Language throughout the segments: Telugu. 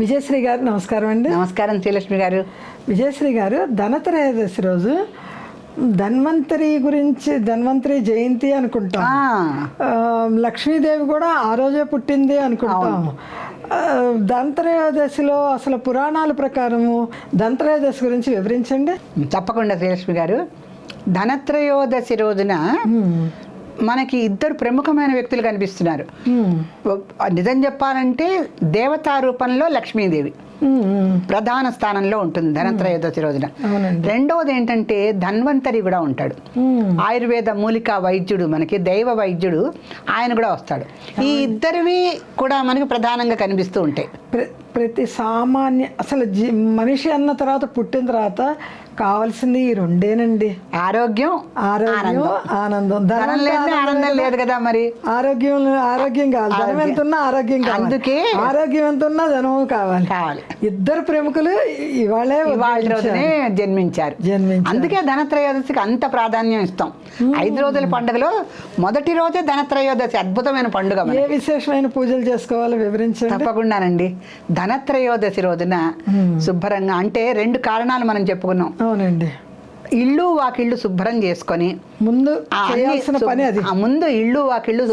విజయశ్రీ గారు నమస్కారం అండి. నమస్కారం శ్రీలక్ష్మి గారు. విజయశ్రీ గారు ధనత్రయోదశి రోజు ధన్వంతరి గురించి ధన్వంతరి జయంతి అనుకుంటాం. లక్ష్మీదేవి కూడా ఆ రోజే పుట్టింది అనుకుంటాం. ధనత్రయోదశిలో అసలు పురాణాల ప్రకారము ధనత్రయోదశి గురించి వివరించండి. తప్పకుండా శ్రీలక్ష్మి గారు. ధనత్రయోదశి రోజున మనకి ఇద్దరు ప్రముఖమైన వ్యక్తులు కనిపిస్తున్నారు. ఉమ్, నిజం చెప్పాలంటే దేవతా రూపంలో లక్ష్మీదేవి. ఉమ్. ప్రధాన స్థానంలో ఉంటుంది ధనత్రయోదశి రోజున. అవునండి. రెండవది ఏంటంటే ధన్వంతరి కూడా ఉంటాడు. ఆయుర్వేద మూలికా వైద్యుడు మనకి దైవ వైద్యుడు ఆయన కూడా వస్తాడు. ఈ ఇద్దరివి కూడా మనకి ప్రధానంగా కనిపిస్తూ ఉంటాయి. ప్ర- ప్రతి సామాన్య అసలు మనిషి అన్న తర్వాత పుట్టిన తర్వాత కావాల్సింది ఈ రెండేనండి. ఆరోగ్యం ఆరోగ్యం ఆనందం. ధనం లేదు ఆనందం లేదు కదా మరి. ఆరోగ్యం ఆరోగ్యం కావాలి. ధనం ఎంత ఉన్నా ఆరోగ్యం కావాలి. అందుకే ఆరోగ్యం ఎంత ఉన్నా ధనము కావాలి. కావాలి. ఇద్దరు ప్రముఖులు ఇవాళే ఇవాళ రోజునే జన్మించారు. జన్మించారు. అందుకే ధనత్రయోదశికి అంత ప్రాధాన్యం ఇస్తాం. ఐదు రోజుల పండుగలో మొదటి రోజే ధనత్రయోదశి అద్భుతమైన పండుగ. ఏ విశేషమైన పూజలు చేసుకోవాలో వివరించండి. తప్పకుండానండి ధనత్రయోదశి రోజున శుభ్రంగా అంటే రెండు కారణాలు మనం చెప్పుకున్నాం. అవునండి. ఇల్లు వాకిళ్ళు శుభ్రం చేసుకొని ముందు చేయాల్సిన పని అది. ఆ ముందు ఇల్లు వాకిళ్ళు.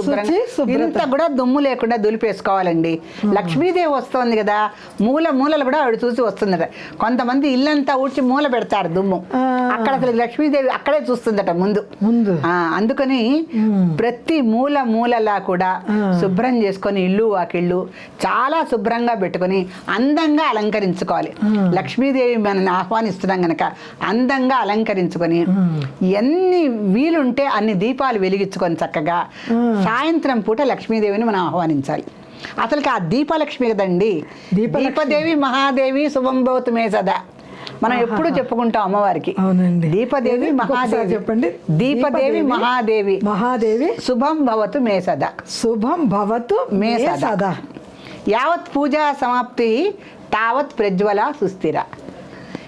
ఇంత కూడా దుమ్ము లేకుండా దులిపేసుకోవాలండి. లక్ష్మీదేవి వస్తోంది కదా మూల మూలలు కూడా ఆవిడ చూసి వస్తుందట. కొంతమంది ఇల్లంతా ఊడ్చి మూల పెడతారు దుమ్ము. అక్కడ అసలు లక్ష్మీదేవి అక్కడే చూస్తుందట ముందు. ముందు. అందుకని ప్రతి మూల మూలలా కూడా శుభ్రం చేసుకొని ఇల్లు వాకిళ్ళు చాలా శుభ్రంగా పెట్టుకొని అందంగా అలంకరించుకోవాలి. లక్ష్మీదేవి మనల్ని ఆహ్వానిస్తున్నాం గనక అందంగా అలంకరించుకొని ఎన్ని వీలుంటే అన్ని దీపాలు వెలిగించుకొని చక్కగా సాయంత్రం పూట లక్ష్మీదేవిని మనం ఆహ్వానించాలి. అసలుకి ఆ దీపలక్ష్మి. కదండి. దీపదేవి మహాదేవి శుభం భవతుమే సదా. మనం ఎప్పుడు చెప్పుకుంటాం అమ్మవారికి. దీపదేవి మహాదేవి. చెప్పండి. దీపదేవి మహాదేవి. మహాదేవి. శుభం భవతు మే సదా. శుభం భవతు మే. సదా. యావత్ పూజా సమాప్తి తావత్ ప్రజ్వల సుస్థిర.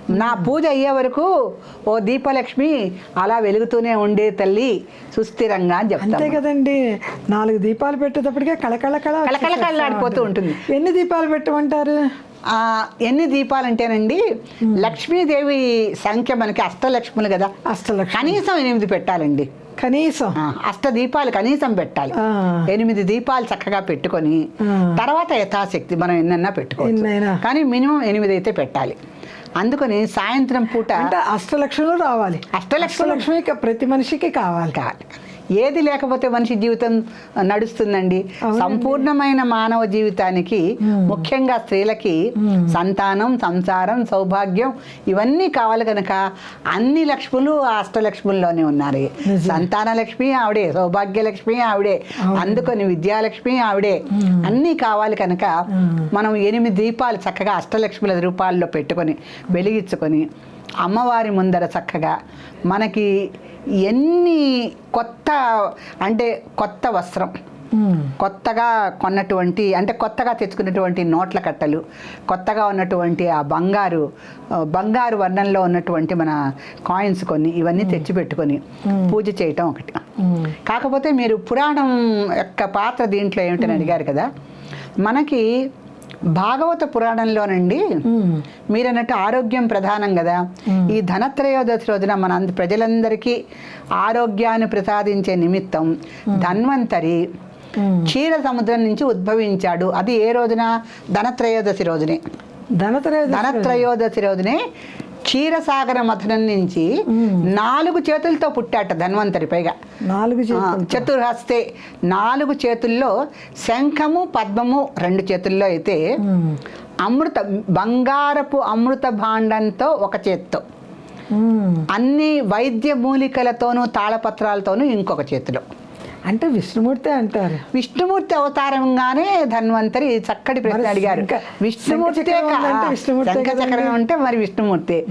నా పూజ అయ్యే వరకు ఓ దీపలక్ష్మి అలా వెలుగుతూనే ఉండే తల్లి సుస్థిరంగా అని అంతే చెప్తాను కదండి. నాలుగు దీపాలు పెట్టేటప్పటికే కళకళ కళ కళకళ ఉంటుంది. ఎన్ని దీపాలు పెట్టమంటారు? ఆ, ఎన్ని దీపాలంటేనండి లక్ష్మీదేవి సంఖ్య మనకి అష్టలక్ష్ములు కదా. అష్టలక్ష్మి కనీసం ఎనిమిది పెట్టాలండి. కనీసం? అష్ట దీపాలు కనీసం పెట్టాలి. ఎనిమిది దీపాలు చక్కగా పెట్టుకొని. తర్వాత యథాశక్తి మనం ఎన్నన్నా పెట్టుకోవచ్చు. ఎన్నైనా. కానీ మినిమం ఎనిమిది అయితే పెట్టాలి. అందుకని సాయంత్రం పూట అంటే అష్టలక్ష్ములు రావాలి. అష్టలక్ష్మి ప్రతి మనిషికి కావాలి. కావాలి. ఏది లేకపోతే మనిషి జీవితం నడుస్తుందండి. సంపూర్ణమైన మానవ జీవితానికి ముఖ్యంగా స్త్రీలకి సంతానం సంసారం సౌభాగ్యం ఇవన్నీ కావాలి కనుక అన్ని లక్ష్ములు అష్టలక్ష్ముల్లోనే ఉన్నారు. సంతాన లక్ష్మి ఆవిడే సౌభాగ్య లక్ష్మి ఆవిడే అందుకని విద్యాలక్ష్మి ఆవిడే అన్నీ కావాలి కనుక మనం ఎనిమిది దీపాలు చక్కగా అష్టలక్ష్ముల రూపాల్లో పెట్టుకొని వెలిగించుకొని అమ్మవారి ముందర చక్కగా మనకి ఎన్ని కొత్త అంటే కొత్త వస్త్రం. కొత్తగా కొన్నటువంటి అంటే కొత్తగా తెచ్చుకున్నటువంటి నోట్ల కట్టలు కొత్తగా ఉన్నటువంటి ఆ బంగారు బంగారు వర్ణంలో ఉన్నటువంటి మన కాయిన్స్ కొన్ని ఇవన్నీ తెచ్చిపెట్టుకొని పూజ చేయటం ఒకటి. కాకపోతే మీరు పురాణం యొక్క పాత్ర దీంట్లో ఏమిటని అడిగారు కదా మనకి భాగవత పురాణంలోనండి. మీరన్నట్టు ఆరోగ్యం ప్రధానం కదా. ఈ ధనత్రయోదశి రోజున మన ప్రజలందరికీ ఆరోగ్యాన్ని ప్రసాదించే నిమిత్తం ధన్వంతరి క్షీర సముద్రం నుంచి ఉద్భవించాడు. అది ఏ రోజున? ధనత్రయోదశి రోజునే. ధనత్రయోదశి ధనత్రయోదశి రోజునే క్షీరసాగర మథనం నుంచి నాలుగు చేతులతో పుట్టాట ధన్వంతరి పైగా. నాలుగు చతుర్హస్తే నాలుగు చేతుల్లో శంఖము పద్మము రెండు చేతుల్లో అయితే. అమృత బంగారపు అమృత భాండంతో ఒక చేత్తో. అన్ని వైద్య మూలికలతోనూ తాళపత్రాలతోనూ ఇంకొక చేతిలో. అంటే విష్ణుమూర్తి అంటారు. విష్ణుమూర్తి అవతారంగానే ధన్వంతరి చక్కటి ప్రశ్న అడిగారు. విష్ణుమూర్తి చక్రం అంటే మరి విష్ణుమూర్తి.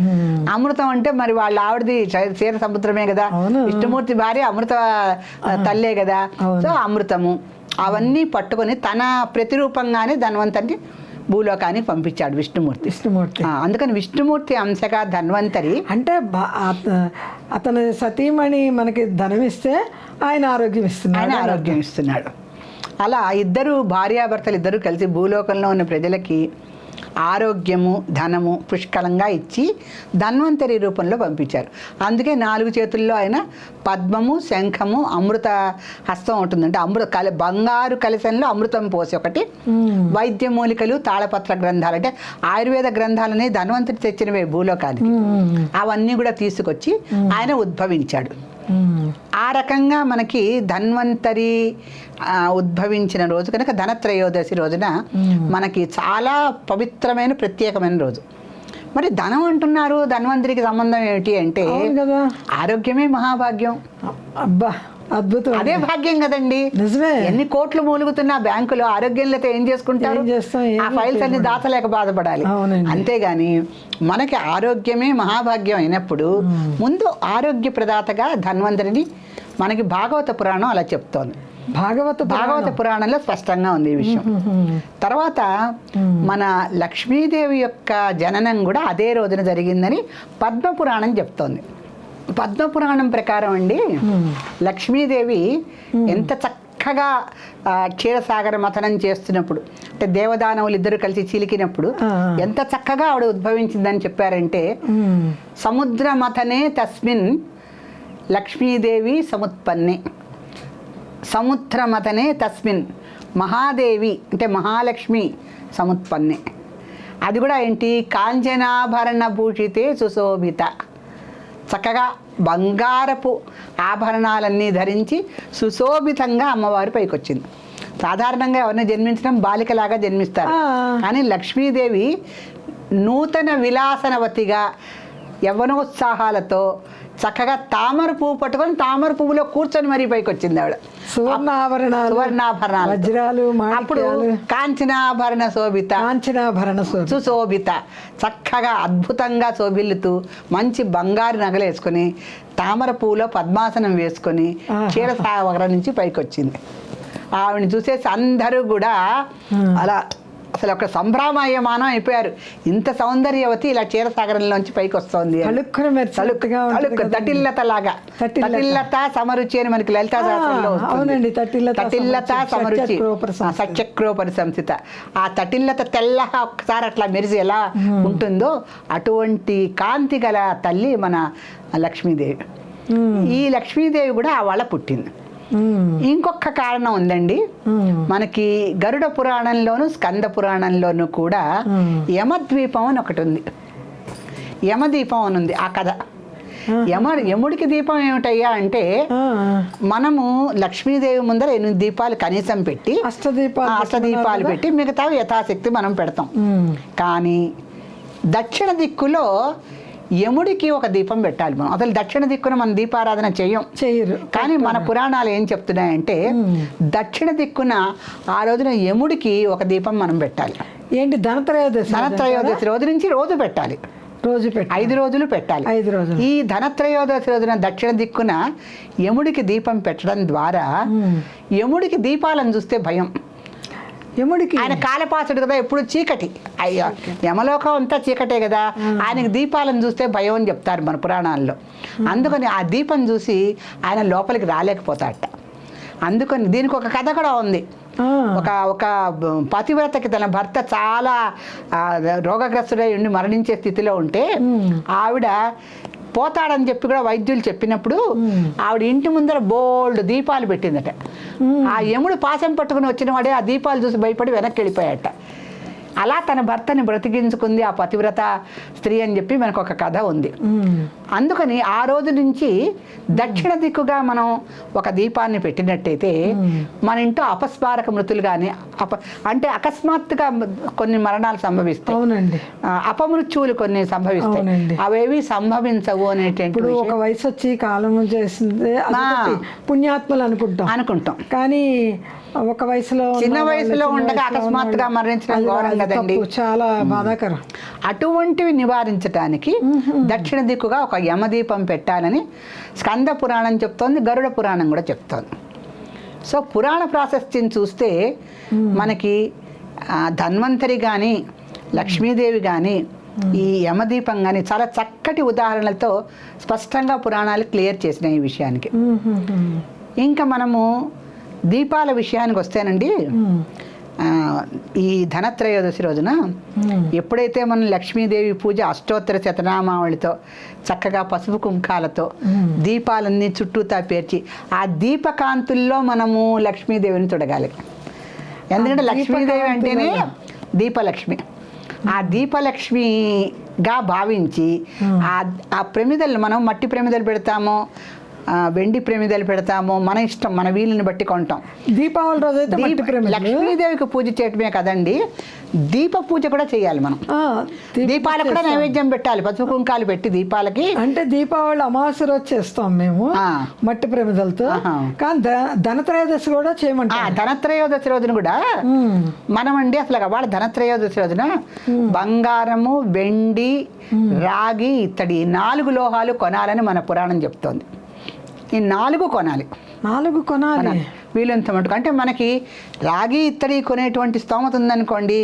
అమృతం అంటే మరి వాళ్ళ ఆవిడది క్షీర సముద్రమే కదా. విష్ణుమూర్తి భార్య అమృత తల్లే కదా. సో అమృతము అవన్నీ పట్టుకొని తన ప్రతిరూపంగానే ధన్వంతరిని భూలోకానికి పంపించాడు విష్ణుమూర్తి. విష్ణుమూర్తి. అందుకని విష్ణుమూర్తి అంశగా ధన్వంతరి అంటే అతని సతీమణి మనకి ధనం ఇస్తే ఆయన ఆరోగ్యం ఆయన ఇస్తున్నాడు ఆరోగ్యం ఇస్తున్నాడు. అలా ఇద్దరు భార్యాభర్తలు ఇద్దరు కలిసి భూలోకంలో ఉన్న ప్రజలకి ఆరోగ్యము ధనము పుష్కలంగా ఇచ్చి ధన్వంతరి రూపంలో పంపించారు. అందుకే నాలుగు చేతుల్లో ఆయన పద్మము శంఖము అమృత హస్తం ఉంటుంది అంటే అమృత కల బంగారు కలశంలో అమృతం పోసి ఒకటి వైద్య మూలికలు తాళపత్ర గ్రంథాలు అంటే ఆయుర్వేద గ్రంథాలనే ధన్వంతరి తెచ్చినవే భూలోకానికి. అవన్నీ కూడా తీసుకొచ్చి ఆయన ఉద్భవించాడు. ఆ రకంగా మనకి ధన్వంతరి ఉద్భవించిన రోజు కనుక ధనత్రయోదశి రోజున మనకి చాలా పవిత్రమైన ప్రత్యేకమైన రోజు. మరి ధనం అంటున్నారు ధన్వంతరికి సంబంధం ఏమిటి అంటే ఆరోగ్యమే మహాభాగ్యం. అబ్బా. అద్భుతం. అదే భాగ్యం కదండి. నిజమే. ఎన్ని కోట్లు మూలుగుతున్నా బ్యాంకులో ఆరోగ్యం లేకపోతే ఏం చేసుకుంటారు ఆ ఫైల్స్ అన్ని దాచలేక బాధపడాలి. అంతేగాని మనకి ఆరోగ్యమే మహాభాగ్యం అయినప్పుడు ముందు ఆరోగ్య ప్రదాతగా ధన్వంతరిని మనకి భాగవత పురాణం అలా చెప్తోంది. భాగవత భాగవత పురాణంలో స్పష్టంగా ఉంది ఈ విషయం. తర్వాత మన లక్ష్మీదేవి యొక్క జననం కూడా అదే రోజున జరిగిందని పద్మ పురాణం చెప్తోంది. పద్మ పురాణం ప్రకారం అండి లక్ష్మీదేవి ఎంత చక్కగా క్షీరసాగర మథనం చేస్తున్నప్పుడు అంటే దేవదానవులు ఇద్దరు కలిసి చిలికినప్పుడు. ఎంత చక్కగా ఆవిడ ఉద్భవించిందని చెప్పారంటే సముద్ర మథనే తస్మిన్ లక్ష్మీదేవి సముత్పన్నే. సముద్ర మథనే తస్మిన్ మహాదేవి అంటే మహాలక్ష్మి సముత్పన్నే. అది కూడా ఏంటి? కాంచనాభరణ భూషితే సుశోభిత. చక్కగా బంగారపు ఆభరణాలన్నీ ధరించి సుశోభితంగా అమ్మవారి పైకి వచ్చింది సాధారణంగా ఎవరిని జన్మించడం బాలికలాగా జన్మిస్తారు. కానీ లక్ష్మీదేవి నూతన విలాసనవతిగా యవ్వనోత్సాహాలతో చక్కగా తామర పువ్వు పట్టుకొని తామర పువ్వులో కూర్చొని మరీ పైకి వచ్చింది ఆవిడ. సువర్ణాభరణాలు వజ్రాలు అప్పుడు కాంచనాభరణ శోభిత. కాంచనాభరణ శోభ సుశోభిత. చక్కగా అద్భుతంగా శోభిల్లుతూ మంచి బంగారు నగలు వేసుకొని తామర పువ్వులో పద్మాసనం వేసుకొని ఆహా. క్షీరసాగర నుంచి పైకి వచ్చింది ఆవిడని చూసేసి అందరూ కూడా అలా అసలు ఒక సంభ్రమాయమానం అయిపోయారు. ఇంత సౌందర్యవతి ఇలా క్షీరసాగరంలోంచి పైకి వస్తోంది. తటిల్లత లాగా తటిల్లత. సమరుచి అని మనకి లలితా శాస్త్రంలో. అవునండి, తటిల్లత తటిల్లత సమరుచి, సత్యక్రోపరి సంస్థిత ఆ తటిల్లత తెల్లగా ఒక్కసారి అట్లా మెరిసి ఎలా ఉంటుందో అటువంటి కాంతి గల తల్లి మన లక్ష్మీదేవి. ఈ లక్ష్మీదేవి కూడా వాళ్ళ పుట్టింది. ఇంకొక కారణం ఉందండి. మనకి గరుడ పురాణంలోను స్కంద పురాణంలోను కూడా. యమద్వీపం అని ఒకటి ఉంది. యమదీపం అని ఉంది ఆ కథ. యమ యముడికి దీపం ఏమిటయ్యా అంటే మనము లక్ష్మీదేవి ముందర ఎనిమిది దీపాలు కనీసం పెట్టి అష్టదీపాలు అష్టదీపాలు పెట్టి మిగతావి యథాశక్తి మనం పెడతాం. కానీ దక్షిణ దిక్కులో యముడికి ఒక దీపం పెట్టాలి మనం. అసలు దక్షిణ దిక్కున మనం దీపారాధన చేయం. చెయ్యరు కానీ మన పురాణాలు ఏం చెప్తున్నాయంటే దక్షిణ దిక్కున ఆ రోజున యముడికి ఒక దీపం మనం పెట్టాలి. ఏంటి? ధనత్రయోదశి ధనత్రయోదశి రోజు నుంచి రోజు పెట్టాలి. రోజు పెట్టి ఐదు రోజులు పెట్టాలి. ఐదు రోజులు. ఈ ధనత్రయోదశి రోజున దక్షిణ దిక్కున యముడికి దీపం పెట్టడం ద్వారా యముడికి దీపాలను చూస్తే భయం. యముడికి. ఆయన కాలపాసుడు కదా ఎప్పుడు చీకటి. అయ్యో యమలోకం అంతా చీకటే కదా. ఆయనకి దీపాలను చూస్తే భయం అని చెప్తారు మన పురాణాల్లో. అందుకని ఆ దీపం చూసి ఆయన లోపలికి రాలేకపోతాడట. అందుకని దీనికి ఒక కథ కూడా ఉంది. ఒక ఒక పతివ్రతకి తన భర్త చాలా రోగగ్రస్తుడై ఉండి మరణించే స్థితిలో ఉంటే ఆవిడ పోతాడని చెప్పి కూడా వైద్యులు చెప్పినప్పుడు ఆవిడ ఇంటి ముందర బోల్డ్ దీపాలు పెట్టిందట. ఆ యముడు పాశం పట్టుకుని వచ్చిన వాడే ఆ దీపాలు చూసి భయపడి వెనక్కి వెళ్ళిపోయాట అలా తన భర్తని బ్రతికించుకుంది ఆ పతివ్రత స్త్రీ అని చెప్పి మనకు ఒక కథ ఉంది. అందుకని ఆ రోజు నుంచి దక్షిణ దిక్కుగా మనం ఒక దీపాన్ని పెట్టినట్టయితే మన ఇంట్లో అపస్మారక మృతులు కానీ అప అంటే అకస్మాత్తుగా కొన్ని మరణాలు సంభవిస్తాయి. అవునండి. అపమృత్యువులు కొన్ని సంభవిస్తాయి. అవేవి సంభవించవు అనేటువంటి ఒక వయసు వచ్చి కాలం చేసింది పుణ్యాత్మలు అనుకుంటాం. అనుకుంటాం. కానీ ఒక వయసులో చిన్న వయసులో ఉండగా అకస్మాత్తుగా మరణించడం ఘోరం కదండి. చాలా బాధాకరం. అటువంటివి నివారించడానికి దక్షిణ దిక్కుగా ఒక యమదీపం పెట్టాలని స్కంద పురాణం చెప్తోంది గరుడ పురాణం కూడా చెప్తోంది. సో పురాణ ప్రాశస్త్యం చూస్తే మనకి ధన్వంతరి కానీ లక్ష్మీదేవి కానీ ఈ యమదీపం కానీ చాలా చక్కటి ఉదాహరణలతో స్పష్టంగా పురాణాలు క్లియర్ చేసినాయి ఈ విషయానికి. ఇంకా మనము దీపాల విషయానికి వస్తేనండి ఈ ధనత్రయోదశి రోజున ఎప్పుడైతే మనం లక్ష్మీదేవి పూజ అష్టోత్తర శతనామావళితో చక్కగా పసుపు కుంకాలతో దీపాలన్నీ చుట్టూతా పేర్చి ఆ దీపకాంతుల్లో మనము లక్ష్మీదేవిని చూడగాలి ఎందుకంటే లక్ష్మీదేవి అంటేనే దీపలక్ష్మి. ఆ దీపలక్ష్మిగా భావించి ఆ ఆ ప్రమిదలు మనం మట్టి ప్రమిదలు పెడతాము వెండి ప్రమిదలు పెడతాము. మన ఇష్టం మన వీలుని బట్టి కొంటాం. దీపావళి రోజు అయితే. లక్ష్మీదేవికి పూజ చేయటమే కదండి. దీప పూజ కూడా చేయాలి మనం. దీపాలకు కూడా. నైవేద్యం పెట్టాలి. పసుపు కుంకాలు పెట్టి దీపాలకి. అంటే దీపావళి అమావాస్య రోజు చేస్తాం మేము. మట్టి ప్రమిదలతో. కానీ ధనత్రయోదశి కూడా చేయమంటాం ధనత్రయోదశి రోజున కూడా. మనం అండి అసలు వాళ్ళ ధనత్రయోదశి రోజున బంగారము వెండి రాగి ఇత్తడి నాలుగు లోహాలు కొనాలని మన పురాణం చెప్తోంది. ఈ నాలుగు కొనాలి. నాలుగు కొనాలి. వీలంత మటుకు. అంటే మనకి రాగి ఇత్తడి కొనేటువంటి స్తోమత ఉందనుకోండి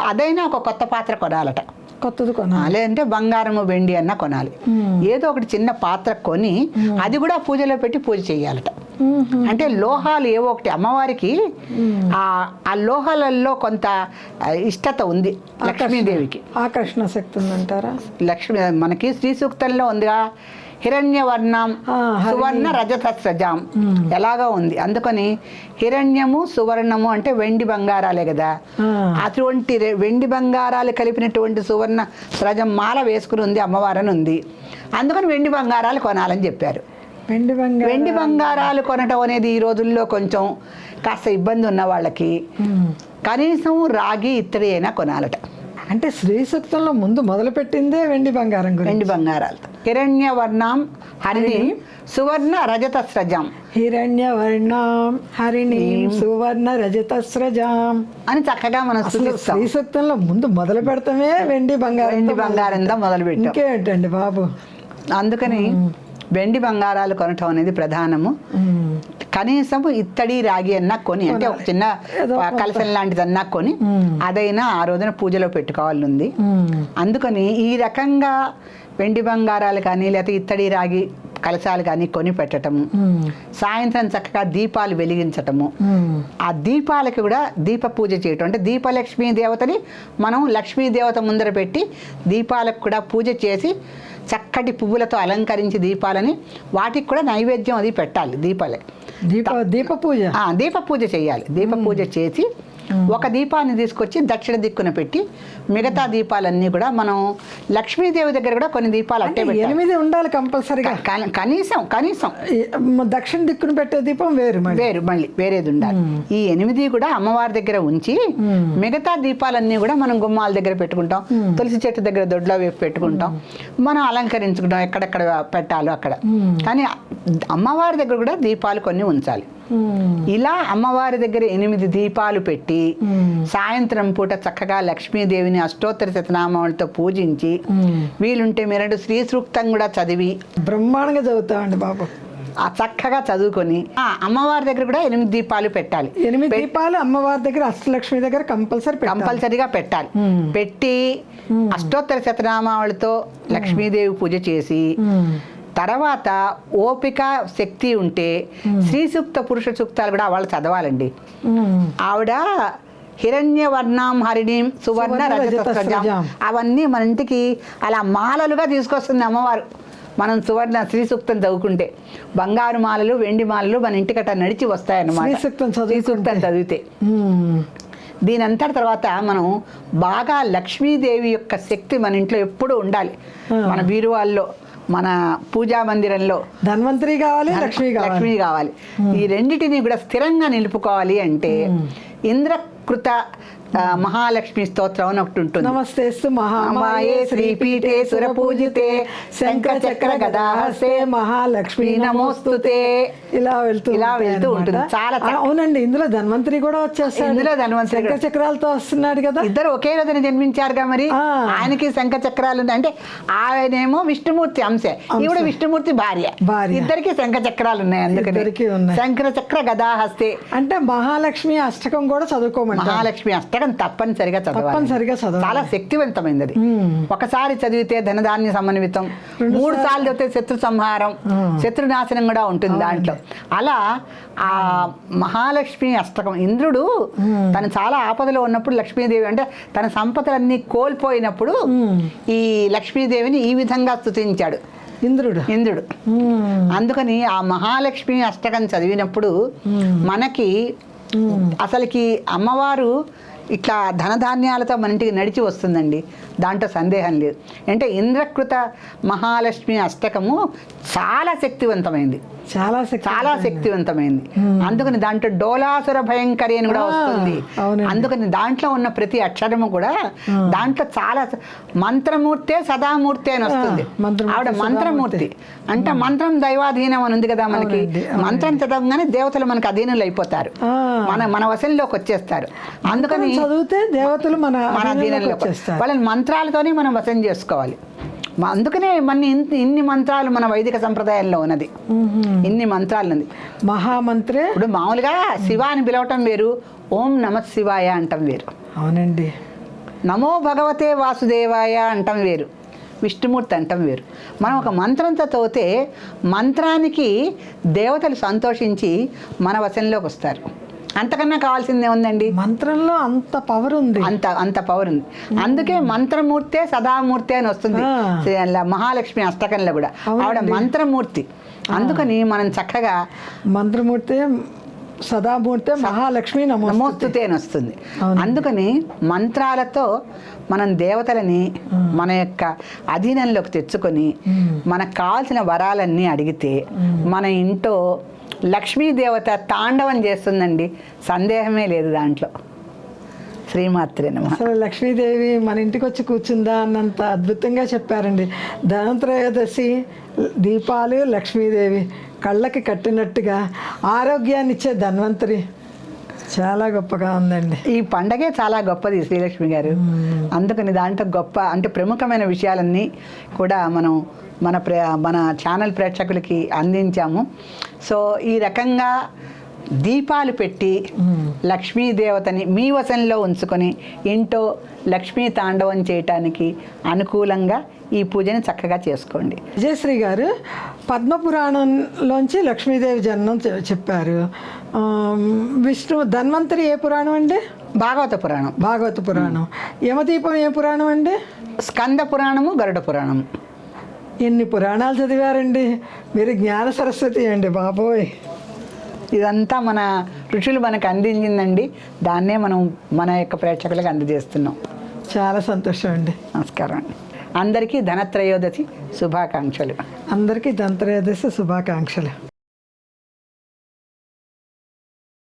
అదైనా ఒక కొత్త పాత్ర కొనాలట. కొత్తది కొనాలి. లేదంటే బంగారము వెండి అన్న కొనాలి. ఏదో ఒకటి చిన్న పాత్ర కొని అది కూడా పూజలో పెట్టి పూజ చేయాలట. అంటే లోహాలు ఏవో ఒకటి అమ్మవారికి ఆ ఆ లోహాలలో కొంత ఇష్టత ఉంది లక్ష్మీదేవికి. ఆకర్షణ శక్తి ఉందంటారా? లక్ష్మీ మనకి శ్రీ సూక్తంలో ఉందిగా హిరణ్యవర్ణం. సువర్ణ రజత సజాం ఎలాగా ఉంది? అందుకని హిరణ్యము సువర్ణము అంటే వెండి బంగారాలే కదా. అటువంటి వెండి బంగారాలు కలిపినటువంటి సువర్ణ సజం మాల వేసుకుని ఉంది అమ్మవారని ఉంది. అందుకని వెండి బంగారాలు కొనాలని చెప్పారు. వెండి బంగారం వెండి బంగారాలు కొనటం అనేది ఈ రోజుల్లో కొంచెం కాస్త ఇబ్బంది ఉన్న వాళ్ళకి. కనీసం రాగి ఇత్తడి అయినా కొనాలట. అంటే శ్రీ సూక్తంలో ముందు మొదలు పెట్టిందే వెండి బంగారం వెండి బంగారాలతో. హిరణ్య వర్ణం హరిణి సువర్ణ రజత స్రజం హిరణ్య వర్ణం హరిణి సువర్ణ రజత స్రజాం అని చక్కగా మనం శ్రీ సూక్తంలో ముందు మొదలు పెడతామే వెండి బంగారం వెండి బంగారంతో మొదలు పెట్టాం. ఇంకేంటండి బాబు? అందుకని వెండి బంగారాలు కొనటం అనేది ప్రధానము. కనీసం ఇత్తడి రాగి అన్నా కొని అంటే ఒక చిన్న. కలసం లాంటిది అన్నా కొని అదైనా ఆ రోజున పూజలో పెట్టుకోవాలి ఉంది. అందుకని ఈ రకంగా వెండి బంగారాలు కానీ లేకపోతే ఇత్తడి రాగి కలశాలు కానీ కొని పెట్టటము. ఉమ్. సాయంత్రం చక్కగా దీపాలు వెలిగించటము. ఆ దీపాలకి కూడా దీప పూజ చేయటం. అంటే దీపలక్ష్మీ దేవతని మనం లక్ష్మీ దేవత ముందర పెట్టి దీపాలకు కూడా పూజ చేసి చక్కటి పువ్వులతో అలంకరించి దీపాలని వాటికి కూడా నైవేద్యం అది పెట్టాలి దీపాలకి. దీప దీప పూజ? దీప పూజ చేయాలి. దీప పూజ చేసి ఒక దీపాన్ని తీసుకొచ్చి దక్షిణ దిక్కున పెట్టి మిగతా దీపాలన్నీ కూడా మనం లక్ష్మీదేవి దగ్గర కూడా కొన్ని దీపాలు అట్టే పెట్టాలి. ఎనిమిది ఉండాలి కంపల్సరిగా. కనీసం కనీసం. దక్షిణ దిక్కును పెట్టే దీపం వేరు వేరు మళ్ళీ వేరేది ఉండాలి. ఈ ఎనిమిది కూడా అమ్మవారి దగ్గర ఉంచి మిగతా దీపాలన్నీ కూడా మనం గుమ్మాల దగ్గర పెట్టుకుంటాం. తులసి చెట్టు దగ్గర దొడ్లో వేపు పెట్టుకుంటాం. మనం అలంకరించుకుంటాం ఎక్కడెక్కడ పెట్టాలో అక్కడ. కానీ అమ్మవారి దగ్గర కూడా దీపాలు కొన్ని ఉంచాలి. ఇలా అమ్మవారి దగ్గర ఎనిమిది దీపాలు పెట్టి సాయంత్రం పూట చక్కగా లక్ష్మీదేవిని అష్టోత్తర శతనామాలతో పూజించి వీలుంటే మీరు శ్రీ సూక్తం కూడా చదివి బ్రహ్మాండంగా చదువుతామండి బాబు. ఆ చక్కగా చదువుకొని ఆ అమ్మవారి దగ్గర కూడా ఎనిమిది దీపాలు పెట్టాలి. ఎనిమిది దీపాలు అమ్మవారి దగ్గర అష్టలక్ష్మి దగ్గర కంపల్సరీ కంపల్సరీగా పెట్టాలి. పెట్టి అష్టోత్తర శతనామావళితో లక్ష్మీదేవి పూజ చేసి. తర్వాత ఓపిక శక్తి ఉంటే శ్రీ సూక్త పురుష సూక్తాలు కూడా వాళ్ళు చదవాలండి. ఆవిడ హిరణ్య వర్ణం హరిణీం సువర్ణ రజత. అవన్నీ మన ఇంటికి అలా మాలలుగా తీసుకొస్తుంది అమ్మవారు. మనం సువర్ణ శ్రీ సూక్తం చదువుకుంటే బంగారు మాలలు వెండి మాలలు మన ఇంటికి అట్లా నడిచి వస్తాయన్నమాట. శ్రీ సూక్తం చదివితే. దీని అంతటి తర్వాత మనం బాగా లక్ష్మీదేవి యొక్క శక్తి మన ఇంట్లో ఎప్పుడూ ఉండాలి. మన బీరువాల్లో మన పూజా మందిరంలో ధన్వంతరి కావాలి లక్ష్మి కావాలి. లక్ష్మి కావాలి. ఈ రెండిటిని కూడా స్థిరంగా నిలుపుకోవాలి అంటే ఇంద్రకృత మహాలక్ష్మి స్తోత్రం అని ఒకటి ఉంటుంది నమస్తేస్తు మహామాయే మహామాయే శ్రీపీఠే సురపూజితే శంఖ చక్ర గదాహస్తే మహాలక్ష్మి నమోస్తుతే ఇలా వెళ్తూ ఇలా వెళ్తూ. ఉంటుంది. చాలా అవునండి ఇందులో ధన్వంతరి కూడా వచ్చేస్తాడు ఇందులో ధన్వంతరి శంఖ. చక్రాలతో వస్తున్నాడు కదా ఇద్దరు ఒకే రోజున జన్మించారుగా మరి. ఆయనకి శంఖ చక్రాలు ఉన్నాయి అంటే ఆయనేమో విష్ణుమూర్తి అంశే ఈవిడ విష్ణుమూర్తి భార్య భార్య. ఇద్దరికి శంఖ చక్రాలు ఉన్నాయి అందుకని. శంకర చక్ర గదాహస్తే అంటే మహాలక్ష్మి అష్టకం కూడా చదువుకోమని అంటారు మహాలక్ష్మి అష్టకం తప్పనిసరిగా చదవాలి. తప్పనిసరిగా చదవాలి. చాలా శక్తివంతమైనది అది. ఒకసారి చదివితే ధనధాన్య సమన్వితం మూడు సార్లు. చదివితే శత్రు సంహారం శత్రు నాశనం కూడా ఉంటుంది దాంట్లో. అలా ఆ మహాలక్ష్మి అష్టకం ఇంద్రుడు తను చాలా ఆపదలో ఉన్నప్పుడు లక్ష్మీదేవి అంటే తన సంపదలన్నీ కోల్పోయినప్పుడు ఈ లక్ష్మీదేవిని ఈ విధంగా స్తుతించాడు. ఇంద్రుడు. ఇంద్రుడు. అందుకని ఆ మహాలక్ష్మి అష్టకం చదివినప్పుడు మనకి అసలుకి అమ్మవారు ఇట్లా ధనధాన్యాలతో మన ఇంటికి నడిచి వస్తుందండి. దాంట్లో సందేహం లేదు. అంటే ఇంద్రకృత మహాలక్ష్మి అష్టకము చాలా శక్తివంతమైంది. చాలా చాలా శక్తివంతమైంది. అందుకని దాంట్లో డోలాసుర భయంకరి అని కూడా వస్తుంది. అందుకని దాంట్లో ఉన్న ప్రతి అక్షరము కూడా దాంట్లో చాలా మంత్రమూర్తే సదామూర్తి అని వస్తుంది. ఆవిడ మంత్రమూర్తి. అంటే మంత్రం దైవాధీనం అని ఉంది కదా మనకి. మంత్రం చదవగానే దేవతలు మనకు అధీనులు అయిపోతారు. మన మన వశంలోకి వచ్చేస్తారు. అందుకని చదివితే దేవతలు మన మన అధీనంలోకి వాళ్ళని మంత్రాలతోనే మనం వశం చేసుకోవాలి. అందుకనే మన ఇన్- ఇన్ని మంత్రాలు మన వైదిక సంప్రదాయంలో ఉన్నది. ఇన్ని మంత్రాలు ఉంది మహామంత్రే. ఇప్పుడు మామూలుగా శివ అని పిలవటం వేరు ఓం నమ శివాయ అంటాం వేరు. అవునండి. నమో భగవతే వాసుదేవాయ అంటాం వేరు. విష్ణుమూర్తి అంటాం వేరు. మనం ఒక మంత్రంతో చదివితే మంత్రానికి దేవతలు సంతోషించి మన వశంలోకి వస్తారు. అంతకన్నా కావాల్సిందే ఉందండి మంత్రంలో అంత పవర్ ఉంది. అంత అంత పవర్ ఉంది. అందుకే మంత్రమూర్తే సదామూర్తి అని వస్తుంది. మహాలక్ష్మి అష్టకంలో కూడా. ఆవిడ మంత్రమూర్తి. అందుకని మనం చక్కగా మంత్రమూర్తి సదామూర్తి మహాలక్ష్మి నమో నమోస్తుతే అని వస్తుంది. అందుకని మంత్రాలతో మనం దేవతలని మన యొక్క అధీనంలోకి తెచ్చుకొని మనకు కావాల్సిన వరాలన్నీ అడిగితే మన ఇంట్లో లక్ష్మీ దేవత తాండవం చేస్తుందండి. సందేహమే లేదు దాంట్లో. శ్రీమాత్రే నమ. అసలు లక్ష్మీదేవి మన ఇంటికి వచ్చి కూర్చుందా అన్నంత అద్భుతంగా చెప్పారండి. ధనత్రయోదశి దీపాలు లక్ష్మీదేవి కళ్ళకి కట్టినట్టుగా ఆరోగ్యాన్ని ఇచ్చే ధన్వంతరి. చాలా గొప్పగా ఉందండి. ఈ పండగే చాలా గొప్పది శ్రీలక్ష్మి గారు. అందుకని దాంట్లో గొప్ప అంటే ప్రముఖమైన విషయాలన్నీ కూడా మనం మన ప్రే మన ఛానల్ ప్రేక్షకులకి అందించాము. సో ఈ రకంగా దీపాలు పెట్టి లక్ష్మీదేవతని మీ వశంలో ఉంచుకొని ఇంట్లో లక్ష్మీ తాండవం చేయటానికి అనుకూలంగా ఈ పూజని చక్కగా చేసుకోండి. విజయశ్రీ గారు పద్మపురాణంలోంచి లక్ష్మీదేవి జన్మం చెప్పారు. విష్ణు ధన్వంతరి ఏ పురాణం అండి? భాగవత పురాణం. భాగవత పురాణం. యమదీపం ఏ పురాణం అండి? స్కంద పురాణము గరుడ పురాణము ఎన్ని పురాణాలు చదివారండి? మీరు జ్ఞాన సరస్వతి అండి బాబోయ్. ఇదంతా మన ఋషులు మనకు అందించిందండి. దాన్నే మనం మన యొక్క ప్రేక్షకులకు అందజేస్తున్నాం. చాలా సంతోషం అండి. నమస్కారం అండి. అందరికీ ధనత్రయోదశి శుభాకాంక్షలు. అందరికీ దంత్రయోదశి శుభాకాంక్షలు.